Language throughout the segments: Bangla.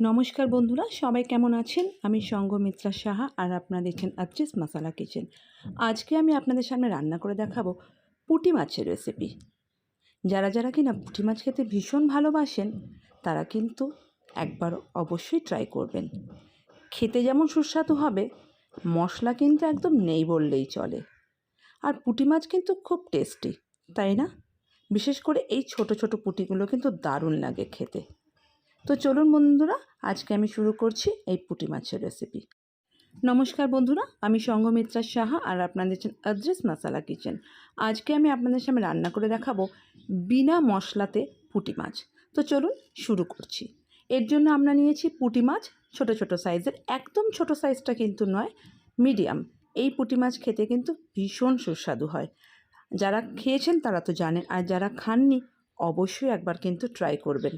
নমস্কার বন্ধুরা, সবাই কেমন আছেন? আমি সঙ্গমিত্রা সাহা আর আপনারা দেখছেন আত্রিস মশালা কিচেন। আজকে আমি আপনাদের সামনে রান্না করে দেখাবো পুঁটি মাছের রেসিপি যারা যারা কিনা পুঁটি মাছ খেতে ভীষণ ভালোবাসেন, তারা কিন্তু একবার অবশ্যই ট্রাই করবেন। খেতে যেমন সুস্বাদু হবে, মশলা কিন্তু একদম নেই বললেই চলে। আর পুঁটি মাছ কিন্তু খুব টেস্টি তাই না? বিশেষ করে এই ছোট ছোট পুঁটিগুলো কিন্তু দারুণ লাগে খেতে। তো চলুন বন্ধুরা, আজকে আমি শুরু করছি এই পুঁটি মাছের রেসিপি নমস্কার বন্ধুরা, আমি সঙ্গমিত্রা সাহা আর আপনাদের আদ্রেস মশালা কিচেন। আজকে আমি আপনাদের সামনে রান্না করে দেখাবো বিনা মশলাতে পুঁটি মাছ। তো চলুন শুরু করছি। এর জন্য আমরা নিয়েছি পুঁটি মাছ, ছোট ছোট সাইজের একদম ছোট সাইজটা কিন্তু নয় মিডিয়াম এই পুঁটি মাছ খেতে কিন্তু ভীষণ সুস্বাদু হয়। যারা খেয়েছেন তারা তো জানেন, আর যারা খাননি, অবশ্যই একবার কিন্তু ট্রাই করবেন।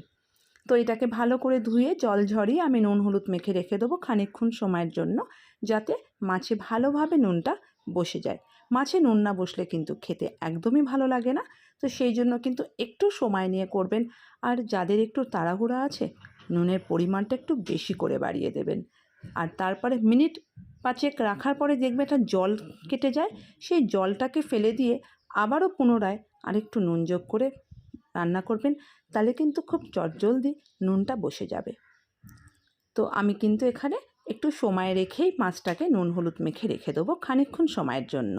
তো এটাকে ভালো করে ধুয়ে জল ঝরিয়ে আমি নুন হলুদ মেখে রেখে দেবো খানিকক্ষণ সময়ের জন্য, যাতে মাছে ভালোভাবে নুনটা বসে যায়। মাছে নুন না বসলে কিন্তু খেতে একদমই ভালো লাগে না। তো সেই জন্য কিন্তু একটু সময় নিয়ে করবেন। আর যাদের একটু তাড়াহুড়া আছে, নুনের পরিমাণটা একটু বেশি করে বাড়িয়ে দেবেন। আর তারপরে মিনিট পাঁচেক রাখার পরে দেখবে একটা জল কেটে যায়। সেই জলটাকে ফেলে দিয়ে আবারও পুনরায় আরেকটু নুন যোগ করে রান্না করবেন, তাহলে কিন্তু খুব চটজলদি নুনটা বসে যাবে। তো আমি কিন্তু এখানে একটু সময় রেখেই মাছটাকে নুন হলুদ মেখে রেখে দেবো খানিকক্ষণ সময়ের জন্য।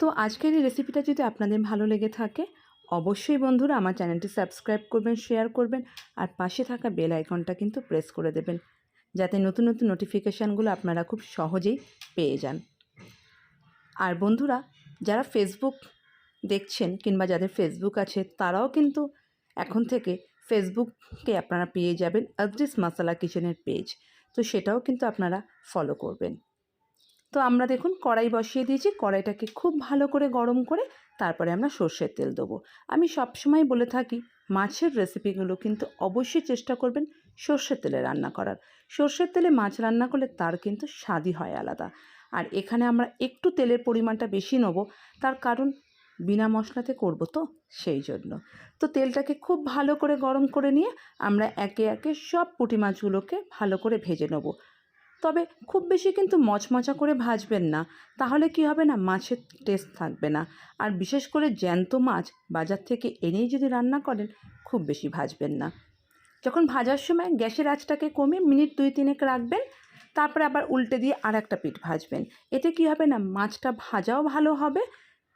তো আজকের এই রেসিপিটা যদি আপনাদের ভালো লেগে থাকে, অবশ্যই বন্ধুরা আমার চ্যানেলটি সাবস্ক্রাইব করবেন শেয়ার করবেন, আর পাশে থাকা বেল আইকনটা কিন্তু প্রেস করে দেবেন, যাতে নতুন নতুন নোটিফিকেশানগুলো আপনারা খুব সহজেই পেয়ে যান। আর বন্ধুরা, যারা ফেসবুক দেখছেন কিংবা যাদের ফেসবুক আছে তারাও কিন্তু এখন থেকে ফেসবুককে আপনারা পেয়ে যাবেন আদ্রিস মশালা কিচেনের পেজ তো সেটাও কিন্তু আপনারা ফলো করবেন। তো আমরা দেখুন কড়াই বসিয়ে দিয়েছি, কড়াইটাকে খুব ভালো করে গরম করে তারপরে আমরা সর্ষের তেল দেবো। আমি সবসময় বলে থাকি, মাছের রেসিপিগুলো কিন্তু অবশ্যই চেষ্টা করবেন সর্ষের তেলে রান্না করার। সর্ষের তেলে মাছ রান্না করলে তার কিন্তু স্বাদই হয় আলাদা। আর এখানে আমরা একটু তেলের পরিমাণটা বেশি নেব, তার কারণ বিনা মশলাতে করব তো সেই জন্য। তো তেলটাকে খুব ভালো করে গরম করে নিয়ে আমরা একে একে সব পুঁটি মাছগুলোকে ভালো করে ভেজে নেব। তবে খুব বেশি কিন্তু মচমচা করে ভাজবেন না, তাহলে কি হবে না মাছের টেস্ট থাকবে না। আর বিশেষ করে জ্যান্ত মাছ বাজার থেকে এনেই যদি রান্না করেন, খুব বেশি ভাজবেন না। যখন ভাজার সময় গ্যাসের আঁচটাকে কমিয়ে মিনিট দুই তিনেক রাখবেন, তারপরে আবার উল্টে দিয়ে আর একটা পিঠ ভাজবেন। এতে কি হবে না, মাছটা ভাজাও ভালো হবে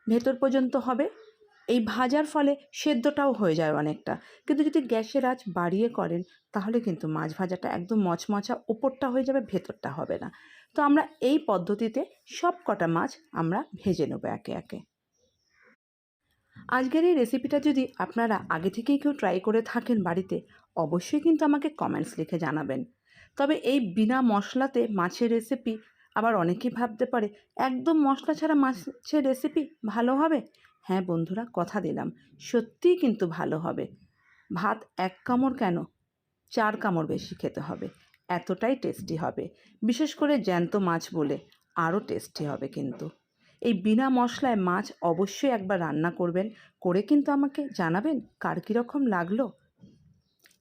ভেতর পর্যন্ত হবে। এই ভাজার ফলে সেদ্ধটাও হয়ে যায় অনেকটা। কিন্তু যদি গ্যাসের আঁচ বাড়িয়ে করেন, তাহলে কিন্তু মাছ ভাজাটা একদম মচমচা ওপরটা হয়ে যাবে, ভেতরটা হবে না। তো আমরা এই পদ্ধতিতে সব কটা মাছ আমরা ভেজে নেব একে একে। আজকের এই রেসিপিটা যদি আপনারা আগে থেকেই কেউ ট্রাই করে থাকেন বাড়িতে, অবশ্যই কিন্তু আমাকে কমেন্টস লিখে জানাবেন। তবে এই বিনা মশলাতে মাছের রেসিপি আবার অনেকেই ভাবতে পারে, একদম মশলা ছাড়া মাছের রেসিপি ভালো হবে? হ্যাঁ বন্ধুরা, কথা দিলাম। সত্যিই কিন্তু ভালো হবে। ভাত এক কামড় কেন? চার কামড় বেশি খেতে হবে। এতটাই টেস্টি হবে। বিশেষ করে জ্যান্ত মাছ বলে আরও টেস্টি হবে কিন্তু। এই বিনা মশলায় মাছ অবশ্যই একবার রান্না করবেন, করে কিন্তু আমাকে জানাবেন কার কীরকম লাগল।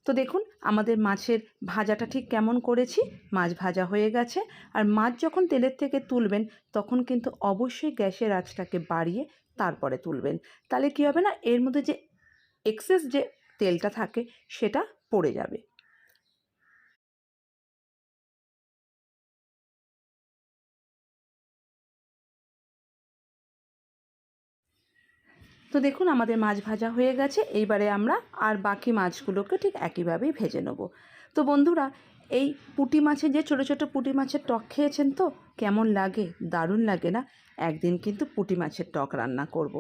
তো দেখুন আমাদের মাছের ভাজাটা ঠিক কেমন করেছি? মাছ ভাজা হয়ে গেছে। আর মাছ যখন তেলের থেকে তুলবেন, তখন কিন্তু অবশ্যই গ্যাসের আঁচটাকে বাড়িয়ে তারপরে তুলবেন। তাহলে কী হবে না? এর মধ্যে যে এক্সেস যে তেলটা থাকে, সেটা পড়ে যাবে। তো দেখুন, আমাদের মাছ ভাজা হয়ে গেছে। এইবারে আমরা আর বাকি মাছগুলোকে ঠিক একইভাবেই ভেজে নেব। তো বন্ধুরা, এই পুঁটি মাছের যে ছোটো ছোটো পুঁটি মাছের টক খেয়েছেন তো? কেমন লাগে? দারুণ লাগে না? একদিন কিন্তু পুঁটি মাছের টক রান্না করব।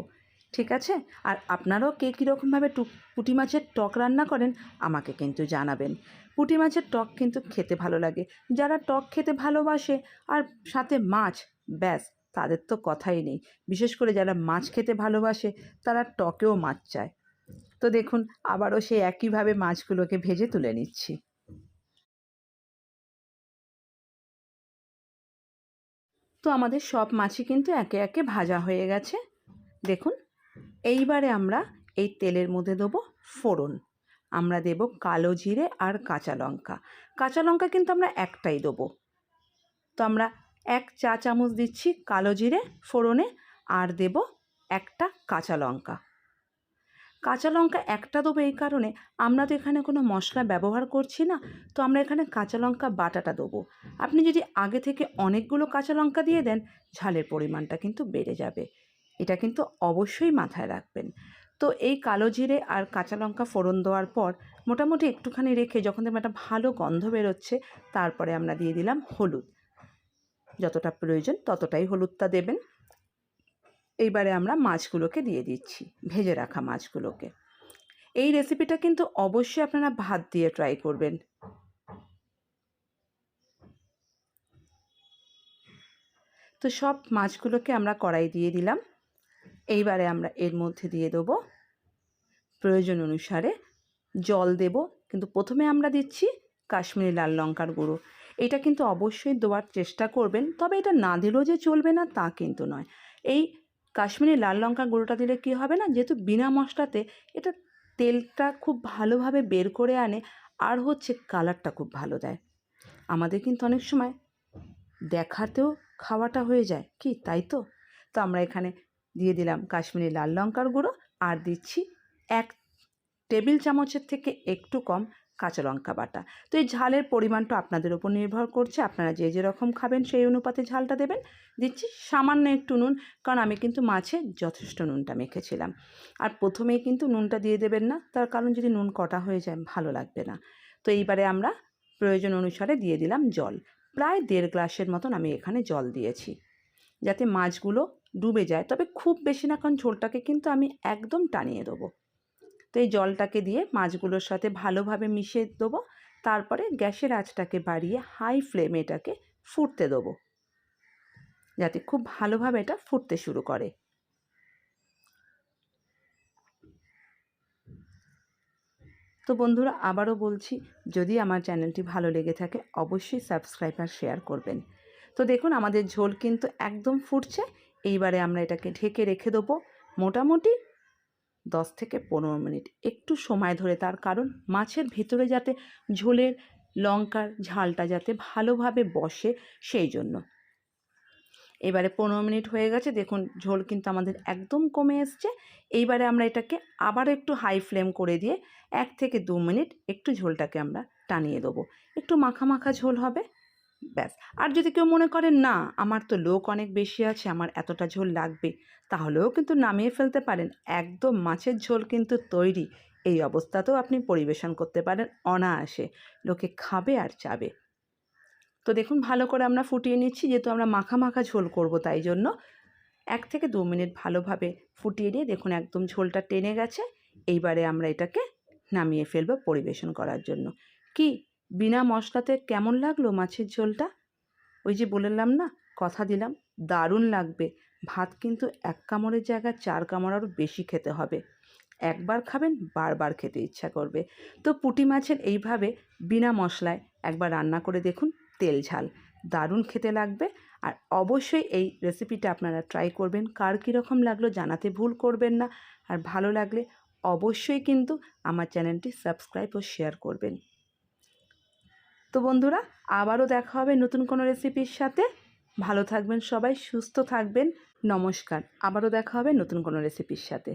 ঠিক আছে? আর আপনারাও কে কীরকমভাবে টু পুঁটি মাছের টক রান্না করেন, আমাকে কিন্তু জানাবেন। পুঁটি মাছের টক কিন্তু খেতে ভালো লাগে। যারা টক খেতে ভালোবাসে, আর সাথে মাছ, ব্যাস তাদের তো কথাই নেই। বিশেষ করে যারা মাছ খেতে ভালোবাসে, তারা টকেও মাছ চায়। তো দেখুন, আবারও সেই একইভাবে মাছগুলোকে ভেজে তুলে নিচ্ছি। তো আমাদের সব মাছই কিন্তু একে একে ভাজা হয়ে গেছে। দেখুন, এইবারে আমরা এই তেলের মধ্যে দেবো ফোড়ন। আমরা দেব কালো জিরে আর কাঁচা লঙ্কা। কাঁচা লঙ্কা কিন্তু আমরা একটাই দেবো। তো আমরা এক চা চামচ দিচ্ছি কালো জিরে ফোড়নে আর দেব একটা কাঁচা লঙ্কা। কাঁচা লঙ্কা একটা দেবো এই কারণে আমরা তো এখানে কোনো মশলা ব্যবহার করছি না, তো আমরা এখানে কাঁচা লঙ্কা বাটাটা দেবো। আপনি যদি আগে থেকে অনেকগুলো কাঁচা লঙ্কা দিয়ে দেন, ঝালের পরিমাণটা কিন্তু বেড়ে যাবে। এটা কিন্তু অবশ্যই মাথায় রাখবেন। তো এই কালো জিরে আর কাঁচা লঙ্কা ফোড়ন দেওয়ার পর মোটামুটি একটুখানি রেখে যখন দেখবেন একটা ভালো গন্ধ বেরোচ্ছে, তারপরে আমরা দিয়ে দিলাম হলুদ। যতটা প্রয়োজন ততটাই হলুদটা দেবেন। এইবারে আমরা মাছগুলোকে দিয়ে দিচ্ছি, ভেজে রাখা মাছগুলোকে। এই রেসিপিটা কিন্তু অবশ্যই আপনারা ভাত দিয়ে ট্রাই করবেন। তো সব মাছগুলোকে আমরা কড়াই দিয়ে দিলাম। এইবারে আমরা এর মধ্যে দিয়ে দেবো। প্রয়োজন অনুসারে জল দেব। কিন্তু প্রথমে আমরা দিচ্ছি কাশ্মীরি লাল লঙ্কার গুঁড়ো। এটা কিন্তু অবশ্যই দেওয়ার চেষ্টা করবেন। তবে এটা না দিলেও যে চলবে না, তা কিন্তু নয়। এই কাশ্মীরি লাল লঙ্কা গুঁড়োটা দিলে কী হবে না? যেহেতু বিনা মশলাতে এটা তেলটা খুব ভালোভাবে বের করে আনে, আর হচ্ছে কালারটা খুব ভালো দেয়। আমাদের কিন্তু অনেক সময় দেখাতেও খাওয়াটা হয়ে যায়, কি তাই তো? তো আমরা এখানে দিয়ে দিলাম কাশ্মীরি লাল লঙ্কার গুঁড়ো, আর দিচ্ছি এক টেবিল চামচের থেকে একটু কম কাঁচা লঙ্কা বাটা। তো এই ঝালের পরিমাণটা আপনাদের উপর নির্ভর করছে। আপনারা যে যেরকম খাবেন সেই অনুপাতে ঝালটা দেবেন। দিচ্ছি সামান্য একটু নুন, কারণ আমি কিন্তু মাছে যথেষ্ট নুনটা মেখেছিলাম। আর প্রথমেই কিন্তু নুনটা দিয়ে দেবেন না, তার কারণ যদি নুন কটা হয়ে যায় ভালো লাগবে না। তো এইবারে আমরা প্রয়োজন অনুসারে দিয়ে দিলাম জল। প্রায় দেড় গ্লাসের মতন আমি এখানে জল দিয়েছি, যাতে মাছগুলো ডুবে যায়। তবে খুব বেশি না, কারণ ঝোলটাকে কিন্তু আমি একদম টানিয়ে দেবো। তো এই জলটাকে দিয়ে মাছগুলোর সাথে ভালোভাবে মিশিয়ে দেবো। তারপরে গ্যাসের আঁচটাকে বাড়িয়ে হাই ফ্লেমে এটাকে ফুটতে দেবো। যাতে খুব ভালোভাবে এটা ফুটতে শুরু করে। তো বন্ধুরা, আবারও বলছি, যদি আমার চ্যানেলটি ভালো লেগে থাকে, অবশ্যই সাবস্ক্রাইব আর শেয়ার করবেন। তো দেখুন, আমাদের ঝোল কিন্তু একদম ফুটছে। এইবারে আমরা এটাকে ঢেকে রেখে দেবো। মোটামুটি দশ থেকে পনেরো মিনিট। একটু সময় ধরে তার কারণ মাছের ভেতরে যাতে ঝোলের লঙ্কার ঝালটা যাতে ভালোভাবে বসে সেই জন্য। এবারে পনেরো মিনিট হয়ে গেছে, দেখুন ঝোল কিন্তু আমাদের একদম কমে এসছে। এইবারে আমরা এটাকে আবার একটু হাই ফ্লেম করে দিয়ে এক থেকে দু মিনিট একটু ঝোলটাকে আমরা টানিয়ে দেবো। একটু মাখা মাখা ঝোল হবে। ব্যাস। আর যদি কেউ মনে করেন না, আমার তো লোক অনেক বেশি আছে, আমার এতটা ঝোল লাগবে, তাহলেও কিন্তু নামিয়ে ফেলতে পারেন। একদম মাছের ঝোল কিন্তু তৈরি। এই অবস্থাতেও আপনি পরিবেশন করতে পারেন অনায়াসে। লোকে খাবে আর চাবে। তো দেখুন, ভালো করে আমরা ফুটিয়ে নিচ্ছি, যেহেতু আমরা মাখা মাখা ঝোল করব তাই জন্য। এক থেকে দু মিনিট ভালোভাবে ফুটিয়ে নিয়ে দেখুন, একদম ঝোলটা টেনে গেছে। এইবারে আমরা এটাকে নামিয়ে ফেলব পরিবেশন করার জন্য। কি বিনা মশলাতে কেমন লাগল মাছের ঝোলটা? ওই যে বললাম না, কথা দিলাম, দারুণ লাগবে। ভাত কিন্তু এক কামড়ের জায়গায় চার কামড় আরও বেশি খেতে হবে। একবার খাবেন, বারবার খেতে ইচ্ছা করবে। তো পুঁটি মাছের এইভাবে বিনা মশলায় একবার রান্না করে দেখুন, তেল ঝাল। দারুণ খেতে লাগবে আর অবশ্যই এই রেসিপিটা আপনারা ট্রাই করবেন। কার কীরকম লাগল জানাতে ভুল করবেন না। আর ভালো লাগলে অবশ্যই কিন্তু আমার চ্যানেলটি সাবস্ক্রাইব ও শেয়ার করবেন। তো বন্ধুরা, আবারও দেখা হবে নতুন কোনো রেসিপির সাথে। ভালো থাকবেন সবাই, সুস্থ থাকবেন। নমস্কার, আবারও দেখা হবে নতুন কোনো রেসিপির সাথে।